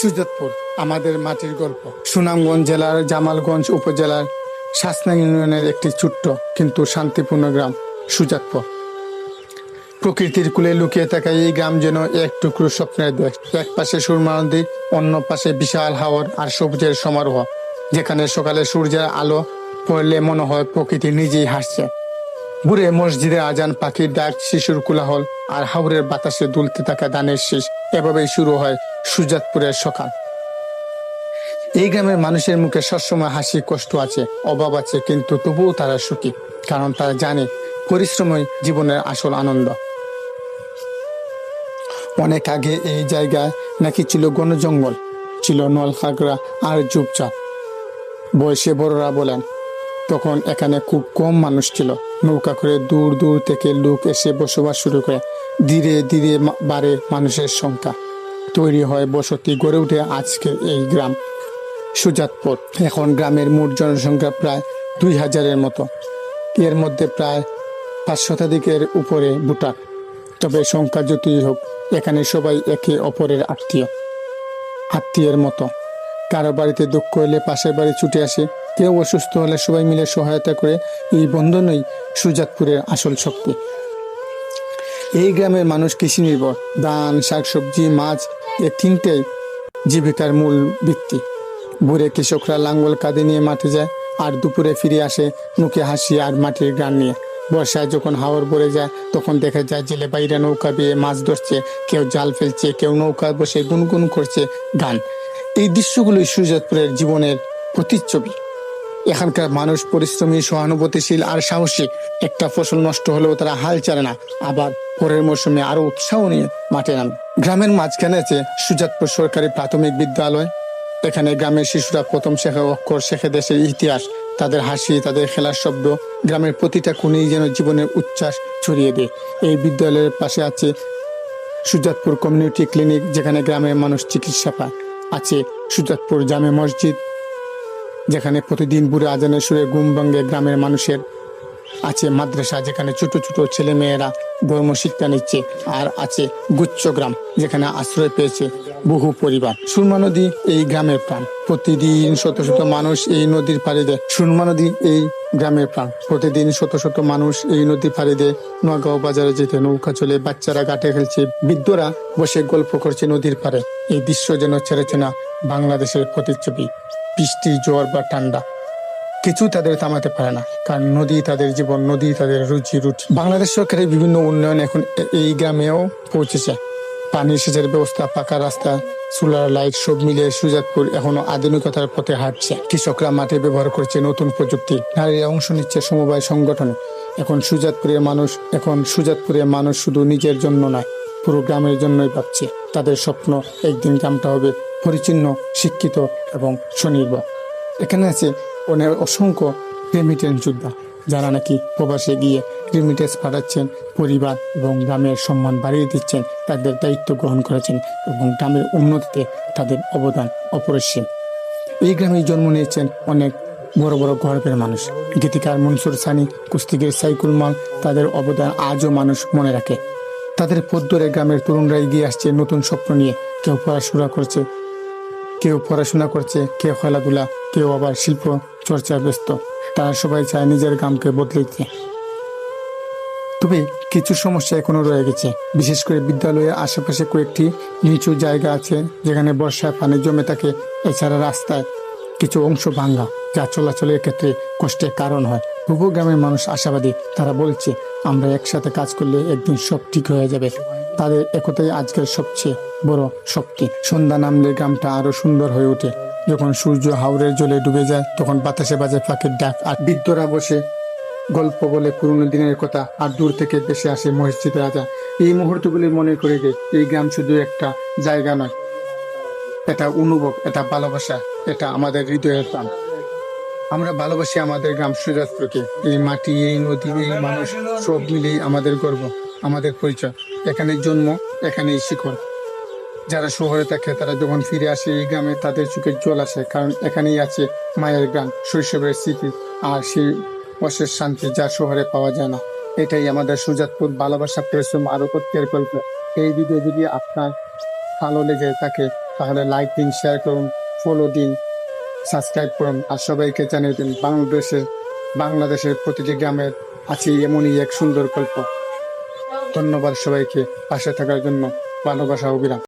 সুজাতপুর, আমাদের মাটির গল্প। সুনামগঞ্জ জেলার জামালগঞ্জ উপজেলার শাসনা ইউনিয়নের একটি ছোট্ট কিন্তু শান্তিপূর্ণ গ্রাম, সুজাতপুর। প্রকৃতির কুলে লুকিয়ে থাকা এই গ্রাম যেন এক টুকরো স্বপ্নের দেশ। এক পাশে সুরমা নদী, অন্য পাশে বিশাল হাওর আর সবুজের সমারোহ, যেখানে সকালে সূর্যের আলো পড়লে মনে হয় প্রকৃতি নিজেই হাসছে। বুড়ে মসজিদে আজান পাখির ডাক শিশুর কোলাহল আর হাওরের বাতাসে দুলতে থাকা ধানের শেষ এভাবেই শুরু হয় সুজাতপুরের সকাল। এই গ্রামের মানুষের মুখে সবসময় হাসি, কষ্ট আছে, অভাব আছে, কিন্তু তবুও তারা সুখী, কারণ তারা জানে পরিশ্রমই জীবনের আসল আনন্দ। অনেক আগে এই জায়গায় নাকি ছিল ঘন জঙ্গল, ছিল নলখাগড়া আর চুপচাপ বয়সে বড়রা বলেন তখন এখানে খুব কম মানুষ ছিল। নৌকা করে দূর দূর থেকে লোক এসে বসবাস শুরু করে। ধীরে ধীরে বাড়ে মানুষের সংখ্যা। তৈরি হয় বসতি গড়ে উঠে আজকের এই গ্রাম সুজাতপুর। এখন গ্রামের মোট জনসংখ্যা প্রায় দুই হাজারের মতো। এর মধ্যে প্রায় পাঁচ শতাধিকের উপরে ভুটান তবে সংখ্যা যতই হোক, এখানে সবাই একে অপরের আত্মীয়। আত্মীয়ের মতো। কারও বাড়িতে দুঃখ হলে পাশের বাড়ি ছুটে আসে। কেউ অসুস্থ হলে সবাই মিলে সহায়তা করে এই বন্ধনই সুজাতপুরের আসল শক্তি। এই গ্রামের মানুষ কৃষি নির্ভর। ধান, শাকসবজি, মাছ, এ তিনটেই জীবিকার মূল ভিত্তি। ভোরে কৃষকরা লাঙ্গল কাঁধে নিয়ে মাঠে যায় আর দুপুরে ফিরে আসে মুখে হাসি আর মাটির গান নিয়ে। বর্ষায় যখন হাওর ভরে যায়, তখন দেখা যায় জেলে বাইরে নৌকা বেয়ে মাছ ধরছে। কেউ জাল ফেলছে, কেউ নৌকা বসে গুনগুন করছে গান এই দৃশ্যগুলোই সুজাতপুরের জীবনের প্রতিচ্ছবি। এখানকার মানুষ পরিশ্রমী, সহানুভূতিশীল আর সাহসী। একটা ফসল নষ্ট হলেও তারা হাল ছাড়ে না। আবার পরের মৌসুমে আরও উৎসাহ নিয়ে মাঠে নামে। গ্রামের মাঝখানে আছে সুজাতপুর সরকারি প্রাথমিক বিদ্যালয়। এখানে গ্রামের শিশুরা প্রথম শেখে, অক্ষর শেখে দেশের ইতিহাস। তাদের হাসি, তাদের খেলার শব্দ গ্রামের প্রতিটা কোণেই যেন জীবনের উচ্ছ্বাস ছড়িয়ে দেয়। এই বিদ্যালয়ের পাশে আছে সুজাতপুর কমিউনিটি ক্লিনিক, যেখানে গ্রামের মানুষ চিকিৎসা পায়। আছে সুজাতপুর জামে মসজিদ, যেখানে প্রতিদিন বুড়ে আজানের সুরে ঘুম গ্রামের মানুষের। আছে মাদ্রাসা, যেখানে ছোট ছোট ছেলে মেয়েরা ধর্ম শিক্ষা নিচ্ছে আর আছে গুচ্ছ গ্রাম, যেখানে আশ্রয় পেয়েছে বহু পরিবার। সুরমা নদী এই গ্রামের প্রাণ। প্রতিদিন শত শত মানুষ এই নদীর পাড়ে দেয় সুরমা নদী এই গ্রামের প্রাণ। প্রতিদিন শত শত মানুষ এই নদী পাড়ে দিয়ে নোয়াগাঁও বাজারে যেতে নৌকা চলে বাচ্চারা ঘাটে খেলছে। বৃদ্ধরা বসে গল্প করছে নদীর পাড়ে। এই দৃশ্য যেন ছেড়েছে না বাংলাদেশের প্রতিচ্ছবি। বৃষ্টি জ্বর বা ঠান্ডা। কিছু তাদের থামাতে পারে না, কারণ নদী তাদের জীবন, নদী তাদের রুচি রুচি। বাংলাদেশ সরকারের বিভিন্ন উন্নয়ন এখন এই গ্রামেও পৌঁছেছে। পানি সেচের ব্যবস্থা, পাকা রাস্তা সোলার লাইট সব মিলিয়ে সুজাতপুর এখনও আধুনিকতার পথে হাঁটছে। কৃষকরা মাঠে ব্যবহার করছে নতুন প্রযুক্তি। নারীরা অংশ নিচ্ছে সমবায় সংগঠনে। এখন সুজাতপুরের মানুষ, এখন সুজাতপুরের মানুষ শুধু নিজের জন্য নয়, পুরো গ্রামের জন্যই ভাবছে। তাদের স্বপ্ন, একদিন গ্রামটা হবে পরিচ্ছন্ন, শিক্ষিত এবং স্বনির্ভর। এখানে আছে অনেক অসংখ্য রেমিটেন্স যোদ্ধা, যারা নাকি প্রবাসে গিয়ে রেমিটেন্স পাঠাচ্ছেন, পরিবার এবং গ্রামের সম্মান বাড়িয়ে দিচ্ছেন, তাদের দায়িত্ব গ্রহণ করেছেন এবং গ্রামের উন্নতিতে তাদের অবদান অপরিসীম। এই গ্রামে জন্ম নিয়েছেন অনেক বড় বড় গর্বের মানুষ। গীতিকার মনসুর সানি, কুস্তিগির সাইকুল মাল, তাদের অবদান আজও মানুষ মনে রাখে। তাদের পথ ধরে গ্রামের তরুণরা এগিয়ে আসছে নতুন স্বপ্ন নিয়ে। কেউ পড়াশোনা করছে, কেউ পড়াশোনা করছে, কেউ খেলাধুলা, কেউ আবার শিল্প চর্চায় ব্যস্ত। তারা সবাই চায় নিজের গ্রামকে বদলে দিতে। তবে কিছু সমস্যা এখনও রয়ে গেছে। বিশেষ করে বিদ্যালয়ের আশেপাশে কয়েকটি নিচু জায়গা আছে, যেখানে বর্ষায় পানি জমে থাকে, এছাড়া রাস্তায় কিছু অংশ ভাঙ্গা যা চলাচলের ক্ষেত্রে কষ্টের কারণ হয়। তবুও গ্রামের মানুষ আশাবাদী, তারা বলছে, আমরা একসাথে কাজ করলে একদিন সব ঠিক হয়ে যাবে। তাদের একতাই আজকের সবচেয়ে বড় শক্তি। সন্ধ্যা নামলে গ্রামটা আরও সুন্দর হয়ে ওঠে। যখন সূর্য হাওরের জলে ডুবে যায়, তখন বাতাসে বাজে পাখির ডাক আর বৃদ্ধরা বসে গল্প বলে পুরনো দিনের কথা আর দূর থেকে দেশে আসে মসজিদ রাজা। এই মুহূর্তগুলি মনে করে যে এই গ্রাম শুধু একটা জায়গা নয়, এটা অনুভব, এটা ভালোবাসা, এটা আমাদের হৃদয়ের প্রাণ। আমরা ভালোবাসি আমাদের গ্রাম সুজাতপুরকে। এই মাটি, এই নদী, এই মানুষ, সব মিলেই আমাদের গর্ব, আমাদের পরিচয়। এখানে জন্ম, এখানেই শিকড়। যারা শহরে থাকে, তারা যখন ফিরে আসে এই গ্রামে, তাদের চোখে জল আসে, কারণ এখানেই আছে মায়ের গ্রাম, শৈশবের স্মৃতি। আর সেই অশেষ শান্তি যা শহরে পাওয়া যায় না। এটাই আমাদের সুজাতপুর ভালোবাসা পরিশ্রম আরও প্রত্যেকের গল্প এই ভিডিও যদি আপনার ভালো লেগে থাকে, তাহলে লাইক দিন শেয়ার করুন ফলো দিন সাবস্ক্রাইব করুন, আর সবাইকে জানিয়ে দিন বাংলাদেশে বাংলাদেশের প্রতিটি গ্রামের আছে এমনই এক সুন্দর গল্প। ধন্যবাদ সবাইকে পাশে থাকার জন্য। ভালোবাসা অবিরাম।